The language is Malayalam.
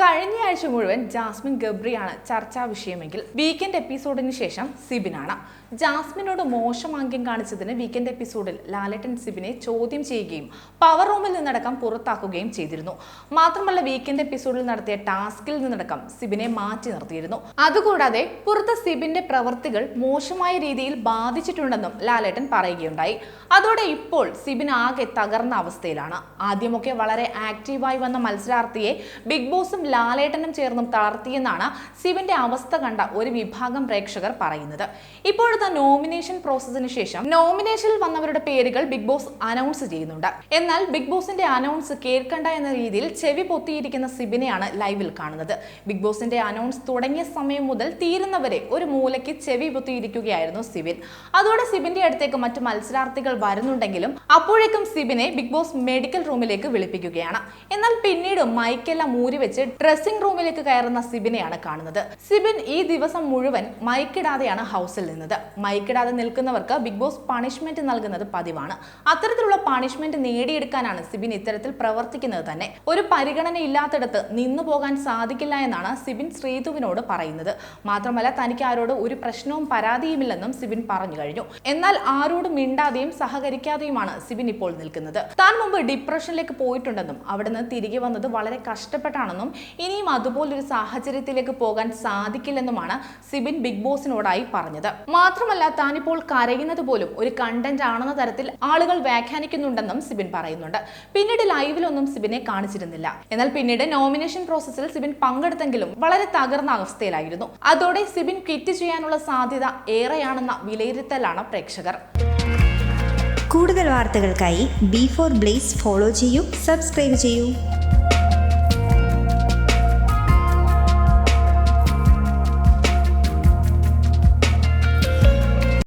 കഴിഞ്ഞ ആഴ്ച മുഴുവൻ ജാസ്മിൻ ഗബ്രിയാണ് ചർച്ചാ വിഷയമെങ്കിൽ വീക്കെൻഡ് എപ്പിസോഡിന് ശേഷം സിബിനാണ്. ജാസ്മിനോട് മോശം ആംഗ്യം കാണിച്ചതിന് വീക്കെൻഡ് എപ്പിസോഡിൽ ലാലേട്ടൻ സിബിനെ ചോദ്യം ചെയ്യുകയും പവർ റൂമിൽ നിന്നടക്കം പുറത്താക്കുകയും ചെയ്തിരുന്നു. മാത്രമല്ല വീക്കെൻഡ് എപ്പിസോഡിൽ നടത്തിയ ടാസ്കിൽ നിന്നടക്കം സിബിനെ മാറ്റി നിർത്തിയിരുന്നു. അതുകൂടാതെ പുറത്ത് സിബിന്റെ പ്രവൃത്തികൾ മോശമായ രീതിയിൽ ബാധിച്ചിട്ടുണ്ടെന്നും ലാലേട്ടൻ പറയുകയുണ്ടായി. അതോടെ ഇപ്പോൾ സിബിൻ ആകെ തകർന്ന അവസ്ഥയിലാണ്. ആദ്യമൊക്കെ വളരെ ആക്റ്റീവായി വന്ന മത്സരാർത്ഥിയെ ബിഗ് ബോസും ലാലേട്ടനും ചേർന്നും തളർത്തിയെന്നാണ് സിബിന്റെ അവസ്ഥ കണ്ട ഒരു വിഭാഗം പ്രേക്ഷകർ പറയുന്നത്. ഇപ്പോഴത്തെ നോമിനേഷൻ പ്രോസസ്സിന് ശേഷം നോമിനേഷനിൽ വന്നവരുടെ പേരുകൾ ബിഗ് ബോസ് അനൗൺസ് ചെയ്യുന്നുണ്ട്. എന്നാൽ ബിഗ് ബോസിന്റെ അനൗൺസ് കേൾക്കണ്ട എന്ന രീതിയിൽ ചെവി പൊത്തിയിരിക്കുന്ന സിബിനെയാണ് ലൈവിൽ കാണുന്നത്. ബിഗ് ബോസിന്റെ അനൗൺസ് തുടങ്ങിയ സമയം മുതൽ തീരുന്നവരെ ഒരു മൂലയ്ക്ക് ചെവി പൊത്തിയിരിക്കുകയായിരുന്നു സിബിൻ. അതോടെ സിബിന്റെ അടുത്തേക്ക് മറ്റു മത്സരാർത്ഥികൾ വരുന്നുണ്ടെങ്കിലും അപ്പോഴേക്കും സിബിനെ ബിഗ് ബോസ് മെഡിക്കൽ റൂമിലേക്ക് വിളിപ്പിക്കുകയാണ്. എന്നാൽ പിന്നീട് മൈക്കെല്ലാം മൂരിവെച്ച് ഡ്രസ്സിംഗ് റൂമിലേക്ക് കയറുന്ന സിബിനെയാണ് കാണുന്നത്. സിബിൻ ഈ ദിവസം മുഴുവൻ മൈക്കിടാതെയാണ് ഹൗസിൽ നിന്നത്. മൈക്കിടാതെ നിൽക്കുന്നവർക്ക് ബിഗ് ബോസ് പണിഷ്മെന്റ് നൽകുന്നത് പതിവാണ്. അത്തരത്തിലുള്ള പണിഷ്മെന്റ് നേടിയെടുക്കാനാണ് സിബിൻ ഇത്തരത്തിൽ പ്രവർത്തിക്കുന്നത് തന്നെ. ഒരു പരിഗണന ഇല്ലാത്തിടത്ത് നിന്നു പോകാൻ സാധിക്കില്ല എന്നാണ് സിബിൻ ശ്രീതുവിനോട് പറയുന്നത്. മാത്രമല്ല തനിക്ക് ആരോട് ഒരു പ്രശ്നവും പരാതിയുമില്ലെന്നും സിബിൻ പറഞ്ഞു കഴിഞ്ഞു. എന്നാൽ ആരോടും മിണ്ടാതെയും സഹകരിക്കാതെയുമാണ് സിബിൻ ഇപ്പോൾ നിൽക്കുന്നത്. താൻ മുമ്പ് ഡിപ്രഷനിലേക്ക് പോയിട്ടുണ്ടെന്നും അവിടെ നിന്ന് തിരികെ വന്നത് വളരെ കഷ്ടപ്പെട്ടാണെന്നും ഇനിയും അതുപോലൊരു സാഹചര്യത്തിലേക്ക് പോകാൻ സാധിക്കില്ലെന്നുമാണ് സിബിൻ ബിഗ് ബോസിനോടായി പറഞ്ഞത്. മാത്രമല്ല താനിപ്പോൾ കരയുന്നത് പോലും ഒരു കണ്ടന്റ് ആണെന്ന തരത്തിൽ ആളുകൾ വ്യാഖ്യാനിക്കുന്നുണ്ടെന്നും സിബിൻ പറയുന്നുണ്ട്. പിന്നീട് ലൈവിലൊന്നും സിബിനെ കാണിച്ചിരുന്നില്ല. എന്നാൽ പിന്നീട് നോമിനേഷൻ പ്രോസസ്സിൽ സിബിൻ പങ്കെടുത്തെങ്കിലും വളരെ തകർന്ന അവസ്ഥയിലായിരുന്നു. അതോടെ സിബിൻ ക്വിറ്റ് ചെയ്യാനുള്ള സാധ്യത ഏറെയാണെന്ന വിലയിരുത്തലാണ് പ്രേക്ഷകർ. കൂടുതൽ വാർത്തകൾക്കായി ബി ഫോർ ബ്ലേസ് ഫോളോ ചെയ്യൂ സബ്സ്ക്രൈബ് ചെയ്യൂ.